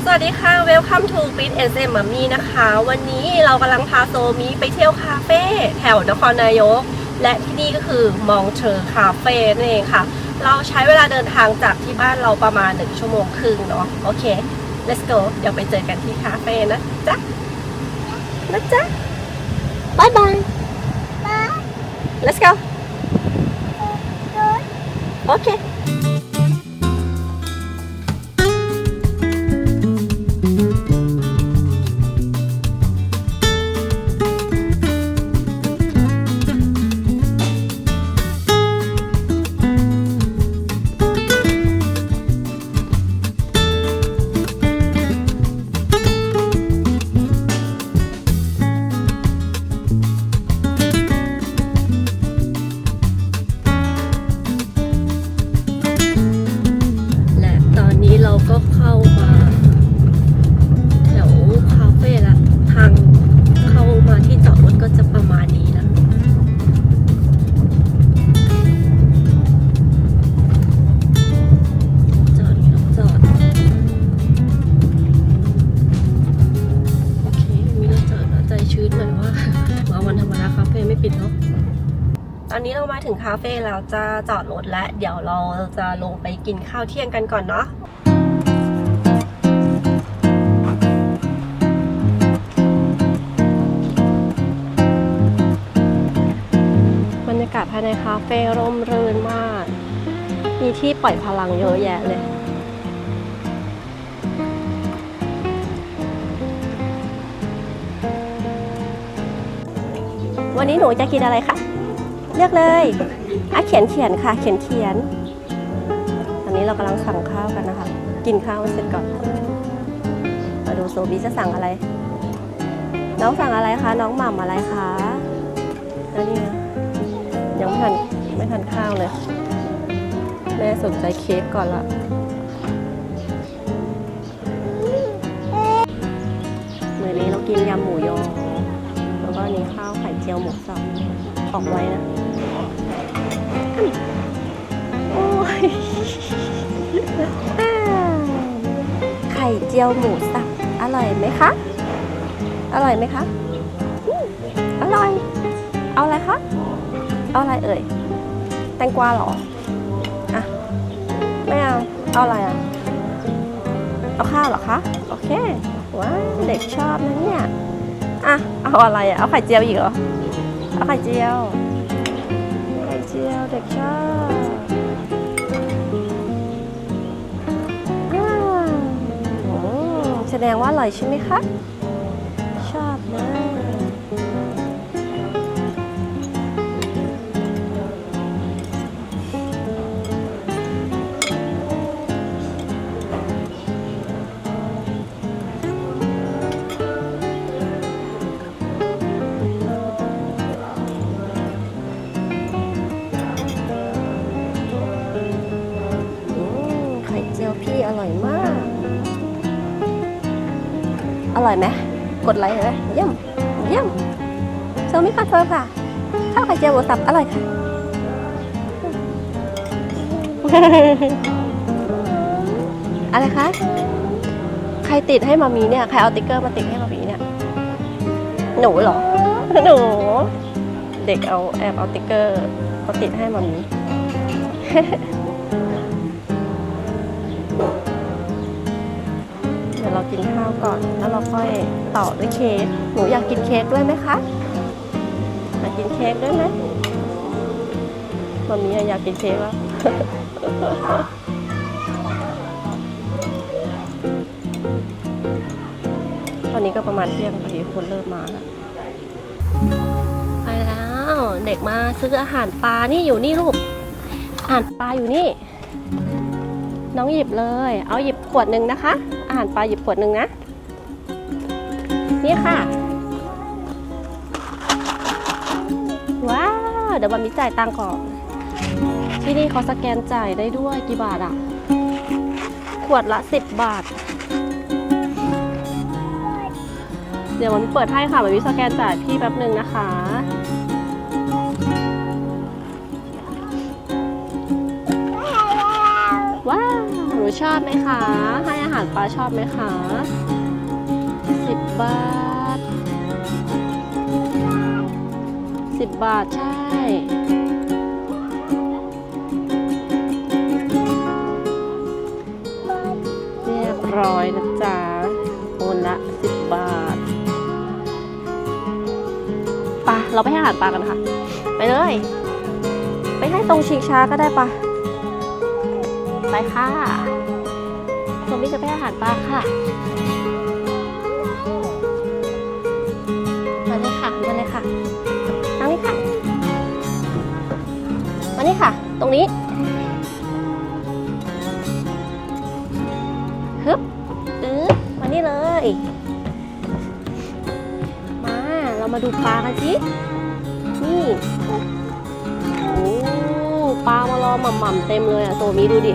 เอสเอ็มมัมมี่นะคะ วันนี้เรากำลังพาโซมิไปเที่ยวคาเฟ่แถวนครนายก และที่นี่ก็คือมองเชอร์คาเฟ่นั่นเองค่ะ เราใช้เวลาเดินทางจากที่บ้านเราประมาณ 1 ชั่วโมงครึ่งเนาะโอเค let's go เดี๋ยวไปเจอกันที่คาเฟ่นะจ๊ะนะจ๊ะบายบาย let's go โไม่ปิดเนาะตอนนี้เรามาถึงคาเฟ่แล้วจะจอดรถและเดี๋ยวเราจะลงไปกินข้าวเที่ยงกันก่อนเนาะบรรยากาศภายในคาเฟ่ร่มรื่นมาก มีที่ปล่อยพลังเยอะแยะเลย วันนี้หนูจะกินอะไรคะเลือกเลยอะเขียนเขียนค่ะ เขียนเขียน ตอนนี้เรากำลังสั่งข้าวกันนะคะ กินข้าวเสร็จก่อนมาดูโซบีจะสั่งอะไร น้องสั่งอะไรคะ น้องหม่ำอะไรคะแล้วนี่นะยังไม่ทันไม่ทันข้าวเลย แม่สนใจเค้กก่อนละมื้อนี้เรากินยำหมูยอแล้วก็นนี้ข้าวไข่ เจียวหมูสับออกไว้นะโอ้ยไข่เจียวหมูสับอร่อยไหมคะ อร่อยไหมคะอร่อย เอาอะไรคะ เอาอะไรเอ่ย แตงกวาเหรอ อะ ไม่เอา เอาอะไรอะ เอาข้าวเหรอคะ โอเค ว้าเด็กชอบนะเนี่ย อะ เอาอะไรอะ เอาไข่เจียวอีกเหรอ เอาไข่เจียว ไข่เจียวเด็กชอบอ่าอืมแสดงว่าอร่อยใช่ไหมคะ ร่อยไหมกดไลค์เลยเยี่ยมเยี่ยมโซมิคอนเฟิร์มค่ะ ข้าวไข่เจียวหมูสับอร่อยค่ะอะไรคะ ใครติดให้มามีเนี่ย ใครเอาติ๊กเกอร์มาติดให้มามีเนี่ย หนูเหรอ หนู เด็กเอาแอบเอาติ๊กเกอร์มาติดให้มามี ก่อน แล้วเราค่อยต่อด้วยเค้กหนูอยากกินเค้กด้วยไหมคะอยากกินเค้กด้วยไหมมามีอยากกินเค้กแล้วตอนนี้ก็ประมาณเที่ยงพอดีคนเริ่มมาแล้วไปแล้วเด็กมาซื้ออาหารปลานี่อยู่นี่ลูกอาหารปลาอยู่นี่ น้องหยิบเลย เอาหยิบขวดหนึ่งนะคะ อาหารปลาหยิบขวดหนึ่งนะ นี่ค่ะ ว้าว เดี๋ยวบัมมีจ่ายตังค์ก่อน ที่นี่เขาสแกนจ่ายได้ด้วยกี่บาทอะขวดละ 10 บาท เดี๋ยวมันเปิดให้ค่ะมันมีสแกนจ่ายพี่แป๊บหนึ่งนะคะว้าว หนูชอบไหมคะ ให้อาหารปลาชอบไหมคะ สิบบาทสิบบาทใช่ เรียบร้อยนะจ๊ะคนละสิบบาทปะเราไปให้อาหารปลากันค่ะ ไปเลย ไปให้ตรงชิงช้าก็ได้ปะไปค่ะตรงนี้จะไปให้อาหารปลาค่ะ ค่ะทางนี้ค่ะมานี่ค่ะ ตรงนี้ฮึบอื้อมานี่เลย มาเรามาดูปลากันสินี่โอ้ปลามารอหม่ำๆเต็มเลยอะโซมีดูดิ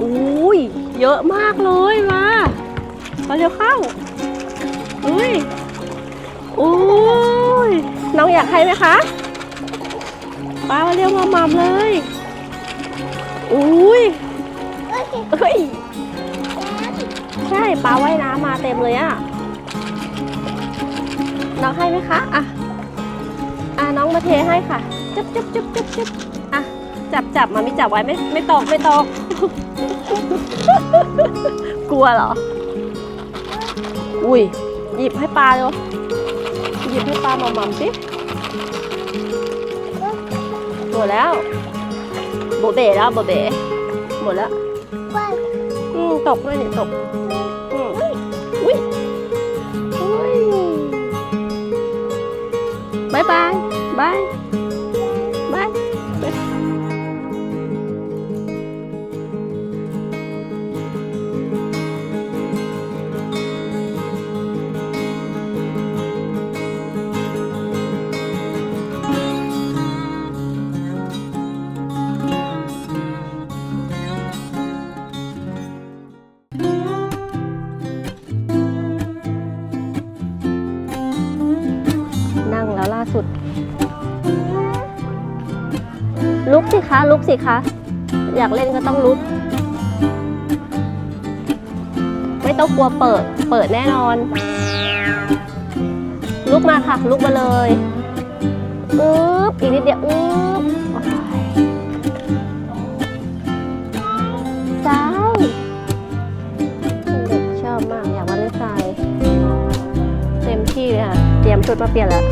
อุ้ยเยอะมากเลยมามาเร็วเข้าอุ้ย อุ้ยน้องอยากให้ไหมคะปลามาเร็วหม่ำๆเลยอุ้ยเฮ้ยใช่ปลาว่ายน้ำมาเต็มเลยอะน้องให้ไหมคะอะอะน้องมาเทให้ค่ะจุ๊บจุ๊บจุ๊บจุ๊บจุ๊บอะจับจับมามีจับไว้ไม่ไม่ตกไม่ตกกลัวเหรอ อุ้ยหยิบให้ปลาเลย หยิบให้ปลาหม่ำๆสิหมดแล้วโบเบ๋แล้วโบเบ๋หมดแล้วอืมตกด้วยเนี่ยตกอืมอุ้ยอุ้ยบายบายบาย สิคะ อยากเล่นก็ต้องลุก ไม่ต้องกลัวเปิด เปิดแน่นอน ลุกมาค่ะ ลุกมาเลยอึ๊บอีกนิดเดียวอึ๊บโอ้ยซ้ายเด็กชอบมากอยากมาเล่นทราย เต็มที่เลยค่ะ เตรียมชุดมาเปลี่ยนแล้ว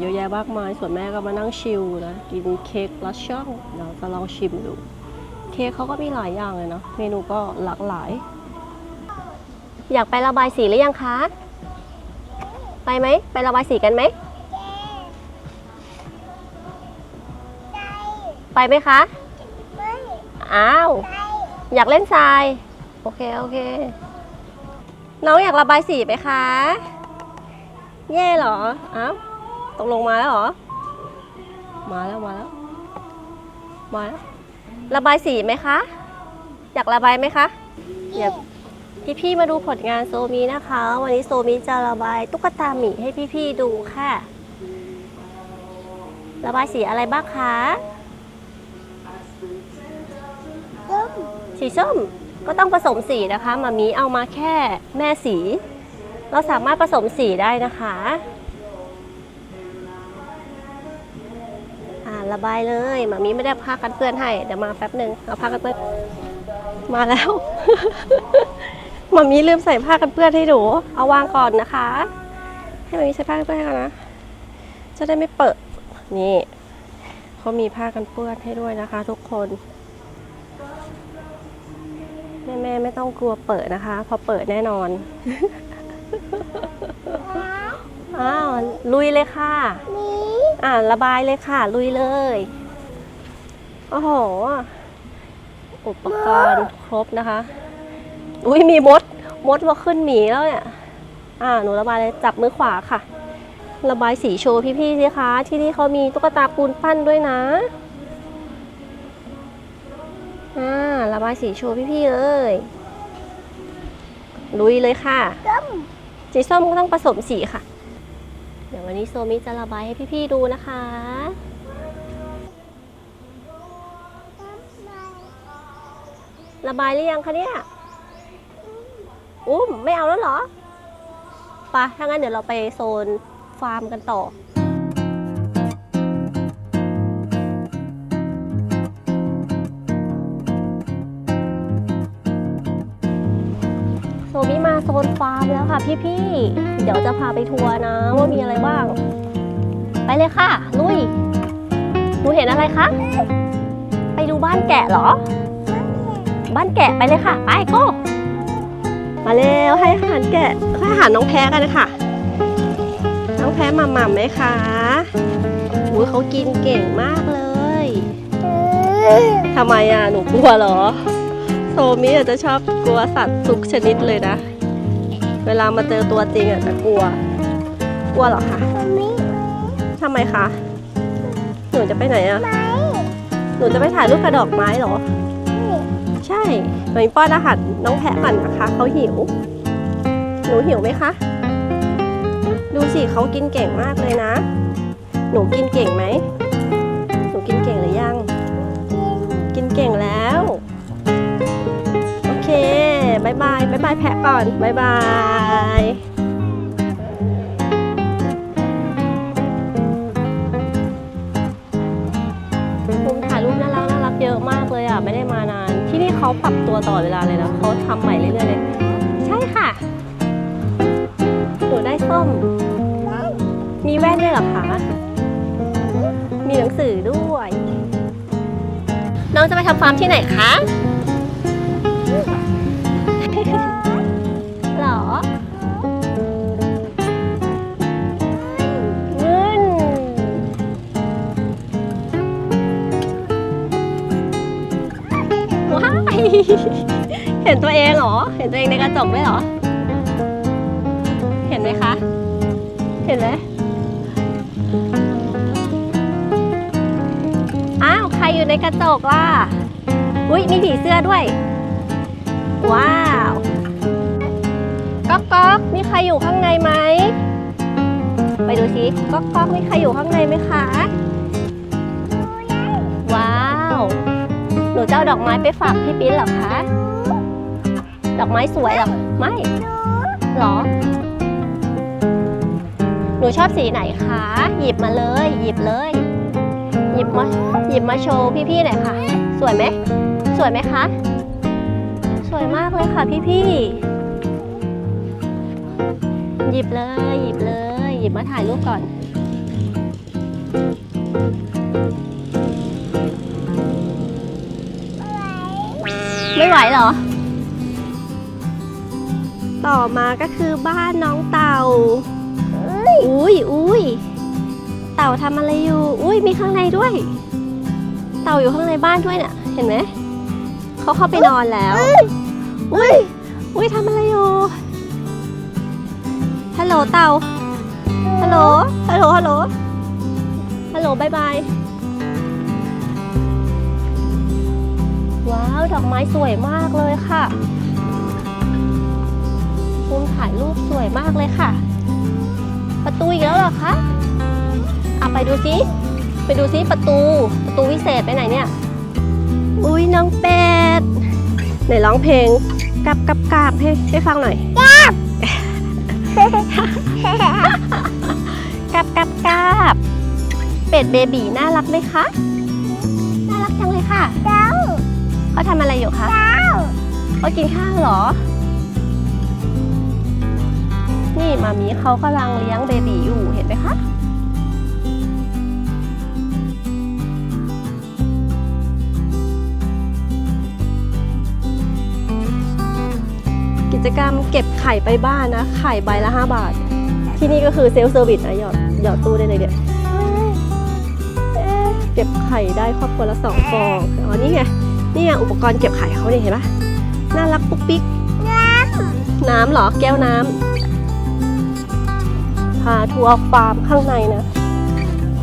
เยอะแยะมากมาย ส่วนแม่ก็มานั่งชิลนะ กินเค้กลัชช่องเราจะลองชิมดู เค้กเขาก็มีหลายอย่างเลยเนาะ เมนูก็หลากหลาย อยากไประบายสีหรือยังคะ ไปไหม ไประบายสีกันไหม ไปไหมคะ อ้าว อยากเล่นทราย โอเค โอเค น้องอยากระบายสีไหมคะ แย่เหรอ อ้าว ตกลงมาแล้วเหรอ มาแล้วมาแล้วมาแล้ว ระบายสีไหมคะ อยากระบายไหมคะเดี๋ยวพี่ๆมาดูผลงานโซมีนะคะ วันนี้โซมีจะระบายตุ๊กตาหมีให้พี่ๆดูค่ะ ระบายสีอะไรบ้างคะสีส้มก็ต้องผสมสีนะคะมามีเอามาแค่แม่สี เราสามารถผสมสีได้นะคะ ระบายเลยมามีไม่ได้ผ้ากันเปื้อนให้เดี๋ยวมาแป๊บหนึ่งเอาผ้ากันเปื้อนมาแล้วมามีลืมใส่ผ้ากันเปื้อนให้หนูเอาวางก่อนนะคะ ให้มามีใส่ผ้ากันเปื้อนให้ก่อนนะจะได้ไม่เปิดนี่เขามีผ้ากันเปื้อนให้ด้วยนะคะ ทุกคนแม่แม่ไม่ต้องกลัวเปิดนะคะ พอเปิดแน่นอนอ้าวลุยเลยค่ะนี่ อ่าระบายเลยค่ะ ลุยเลย โอ้โห อุปกรณ์ครบนะคะ อุ้ยมีมด มดมาขึ้นหมีแล้วเนี่ย อ่า หนูระบายเลยจับมือขวาค่ะ ระบายสีโชว์พี่ๆสิคะ ที่นี่เขามีตุ๊กตาปูนปั้นด้วยนะ อ่า ระบายสีโชว์พี่ๆเลย ลุยเลยค่ะส้มสีส้มก็ต้องผสมสีค่ะเดี๋ย วันนี้โซมิจะระบายให้พี่ๆดูนะคะ ระบายหรือยังคะเนี่ย อุ้มไม่เอาแล้วเหรอไปะถ้างั้นเดี๋ยวเราไปโซนฟาร์มกันต่อ โซนฟาร์มแล้วค่ะพี่ๆ เดี๋ยวจะพาไปทัวร์นะว่ามีอะไรบ้าง ไปเลยค่ะ ลุยหนูเห็นอะไรคะ ไปดูบ้านแกะเหรอ บ้านแกะไปเลยค่ะ ไปก็มาเร็วให้อาหารแกะให้อาหารน้องแพ้กันเลยค่ะน้องแพ้หม่ำไหมคะอุ้ยเขากินเก่งมากเลยทำไมอะหนูกลัวเหรอโซมิอาจจะชอบกลัวสัตว์ทุกชนิดเลยนะ เวลามาเจอตัวจริงอาจจะกลัว กลัวเหรอคะทำไมคะ หนูจะไปไหนอะไหนูจะไปถ่ายรูปกระดอกไม้เหรอ ใช่หนูป้อนอาหารน้องแพะก่อนนะคะเขาหิว หนูหิวไหมคะ ดูสิเขากินเก่งมากเลยนะ หนูกินเก่งไหมายบายบายบายแพะก่อนบายบายมุมถ่ายรูปน่ารักน่ารักเยอะมากเลยอะ ไม่ได้มานาน ที่นี่เขาปรับตัวตลอดเวลาเลยนะเขาทำใหม่เรื่อยๆเลย ใช่ค่ะ หนูได้ส้ม มีแว่นด้วยเหรอคะ มีหนังสือด้วย น้องจะไปทำฟาร์มที่ไหนคะ เห็นตัวเองเหรอ เห็นตัวเองในกระจกด้วยเหรอ เห็นไหมคะ เห็นไหมอ้าว ใครอยู่ในกระจกล่ะ อุ้ยมีผีเสื้อด้วย ว้าวก๊อกก๊อกมีใครอยู่ข้างในไหม ไปดูสิก๊อกก๊อกมีใครอยู่ข้างในไหมคะ หนูจะเอาดอกไม้ไปฝากพี่ปิ้นหรอคะ ดอกไม้สวยหรอ ไม่หรอ หนูชอบสีไหนคะ หยิบมาเลย หยิบเลย หยิบมา หยิบมาโชว์พี่ๆหน่อยค่ะ สวยไหม สวยไหมคะ สวยมากเลยค่ะพี่ๆ หยิบเลย หยิบเลย หยิบมาถ่ายรูปก่อน ไม่ไหวเหรอ ต่อมาก็คือบ้านน้องเต่า อุ้ยอุ้ยเต่าทำอะไรอยู่ อุ้ยมีข้างในด้วย เต่าอยู่ข้างในบ้านด้วยเนี่ยเห็นไหมเขาเข้าไปนอนแล้ว อุ้ยอุ้ยทำอะไรอยู่ฮัลโหลเต่าฮัลโหลฮัลโหลฮัลโหลฮัลโหลบายบาย ว้าว ดอกไม้สวยมากเลยค่ะมุมถ่ายรูปสวยมากเลยค่ะ ประตูอีกแล้วเหรอคะเอาไปดูซิ ไปดูซิประตู ประตูวิเศษไปไหนเนี่ย อุ้ยน้องเป็ดไหนร้องเพลงกับกับกาบให้ให้ฟังหน่อยกับกับกาบเป็ดเบบีน่ารักไหมคะ น่ารักจังเลยค่ะเจ้า เขาทำอะไรอยู่คะเขากินข้าวเหรอ นี่มามีเขากำลังเลี้ยงเบบีอยู่เห็นไหมคะกิจกรรมเก็บไข่ไปบ้านนะ ไข่ใบละ 5 บาท ที่นี่ก็คือเซลฟ์เซอร์วิสนะหยอดหยอดตู้ได้เลยเดี๋ยวเก็บไข่ได้ครอบครัวละสองฟอง อ๋อ นี่ไง นี่ไงอุปกรณ์เก็บไข่เขาเนี่ยเห็นปะน่ารักปุ๊กปิ๊ก น้ำเหรอแก้วน้ำพาทัวร์ฟาร์มข้างในนะ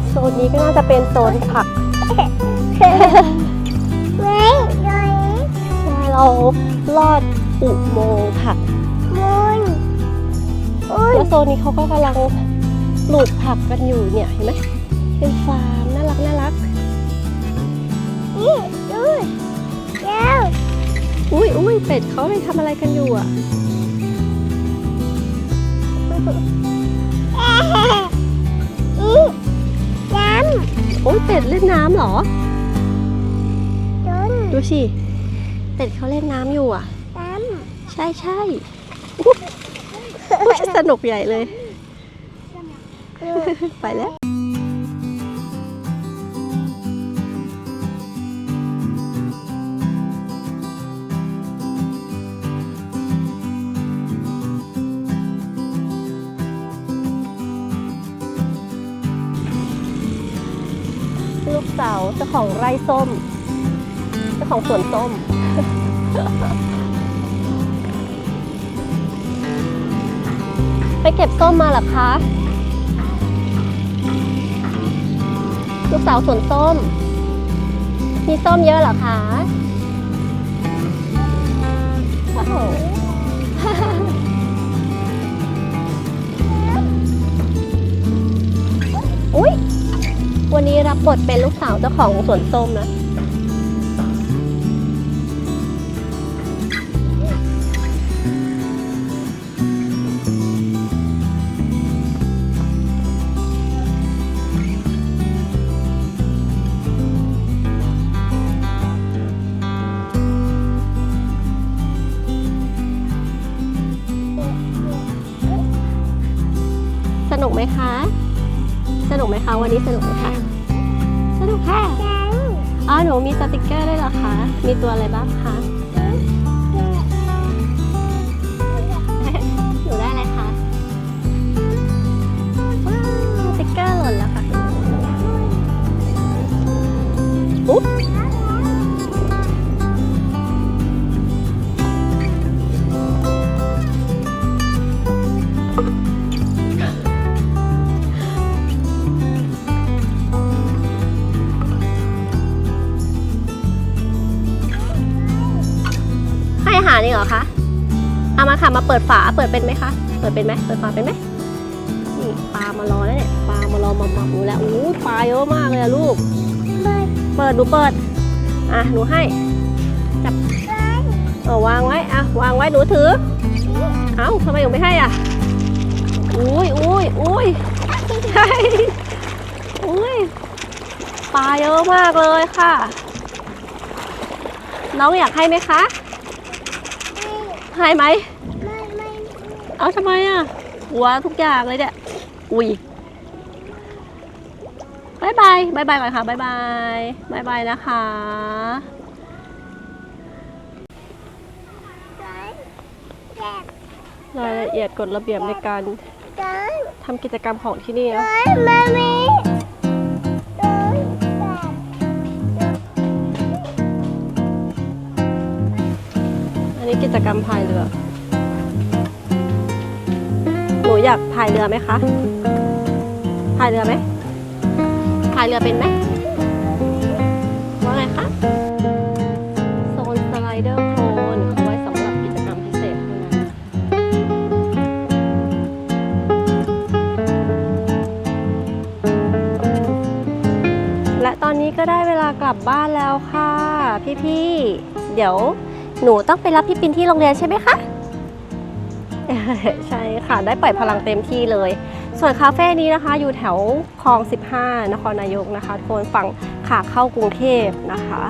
โซนนี้ก็น่าจะเป็นโซนผักใช่เราลอดอุโมงค์ผักแล้วโซนนี้เขาก็กำลังปลูกผักกันอยู่เนี่ยเห็นไหมเป็นฟาร์มน่ารักน่ารัก อุ้ยอุ้ยเป็ดเขาไปทำอะไรกันอยู่อะโอ้ยเป็ดเล่นน้ำเหรอดูสิ เป็ดเขาเล่นน้ำอยู่อะใช่ใช่อุ๊ยอุ๊ยสนุกใหญ่เลยไปแล้วาวเจ้าของไร่ส้ม เจ้าของสวนส้ม ไปเก็บส้มมาหรอคะ ลูกสาวสวนส้ม มีส้มเยอะหรอคะโอ้โหอุ๊ย วันนี้รับบทเป็นลูกสาวเจ้าของสวนส้มนะ สนุกไหมคะ สนุกไหมคะ วันนี้สนุกไหมคะ สนุกค่ะ อ๋อ หนูมีสติกเกอร์ด้วยเหรอคะ มีตัวอะไรบ้างคะาหารนี่เหรอคะ เอามาค่ะมาเปิดฝาเปิดเป็นไหมคะ เปิดเป็นไหมเปิดฝาเป็นไหมนี่ปลามารอแล้วเนี่ยปลามารอมาหมักหนูแล้วอู้ปลาเยอะมากเลยอะลูก เปิดหนูเปิด อะหนูให้ จับเออวางไว้อะวางไว้หนูถือ เอ้าทำไมหนูไม่ให้อะอุ้ยอุ้ยอุ้ยใช่อุ้ยปลาเยอะมากเลยค่ะ น้องอยากให้ไหมคะ ให้ไหมเอาทำไมอะ หัวทุกอย่างเลยเนี่ย อุ้ยบายบายบายบายก่อนค่ะบายบายบายบายนะคะรายละเอียดกฎระเบียบในการทำกิจกรรมของที่นี่นะ กิจกรรมพายเรือ หนูอยากพายเรือไหมคะพายเรือไหมพายเรือเป็นไหมว่าไงคะโซนสไลเดอร์โคลนเขาไว้สำหรับกิจกรรมพิเศษเท่านั้นและตอนนี้ก็ได้เวลากลับบ้านแล้วค่ะ พี่ๆ เดี๋ยว หนูต้องไปรับพี่ปินที่โรงเรียนใช่ไหมคะ ใช่ค่ะ ได้ปล่อยพลังเต็มที่เลย ส่วนคาเฟ่นี้นะคะ อยู่แถวคลอง 15 นครนายกนะคะทุกคนฝั่งขาเข้ากรุงเทพนะคะ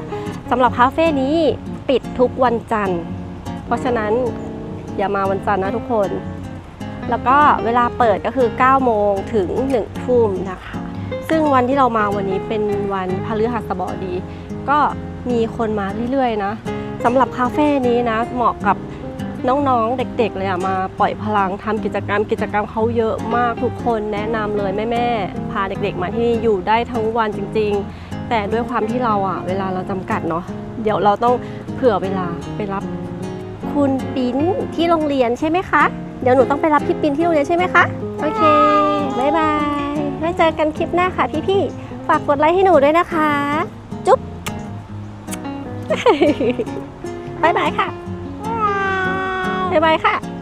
สำหรับคาเฟ่นี้ปิดทุกวันจันทร์ เพราะฉะนั้นอย่ามาวันจันทร์นะทุกคน แล้วก็เวลาเปิดก็คือ 9 โมงถึง 1 ทุ่มนะคะ ซึ่งวันที่เรามาวันนี้เป็นวันพฤหัสบดี ก็มีคนมาเรื่อยๆนะ สำหรับคาเฟ่นี้นะ เหมาะกับน้องๆ เด็กๆเลยอะมาปล่อยพลังทำกิจกรรม กิจกรรมเขาเยอะมากทุกคนแนะนำเลยแม่ๆพาเด็กๆมาที่นี่อยู่ได้ทั้งวันจริง ๆ แต่ด้วยความที่เราอะเวลาเราจำกัดเนาะเดี๋ยวเราต้องเผื่อเวลาไปรับ คุณปิ้นที่โรงเรียนใช่ไหมคะ เดี๋ยวหนูต้องไปรับพี่ปิ้นที่โรงเรียนใช่ไหมคะโอเคบายบายไว้เจอกันคลิปหน้าค่ะพี่ๆฝากกดไลค์ให้หนูด้วยนะคะ จุ๊บ บายบายค่ะ บ๊ายบายค่ะ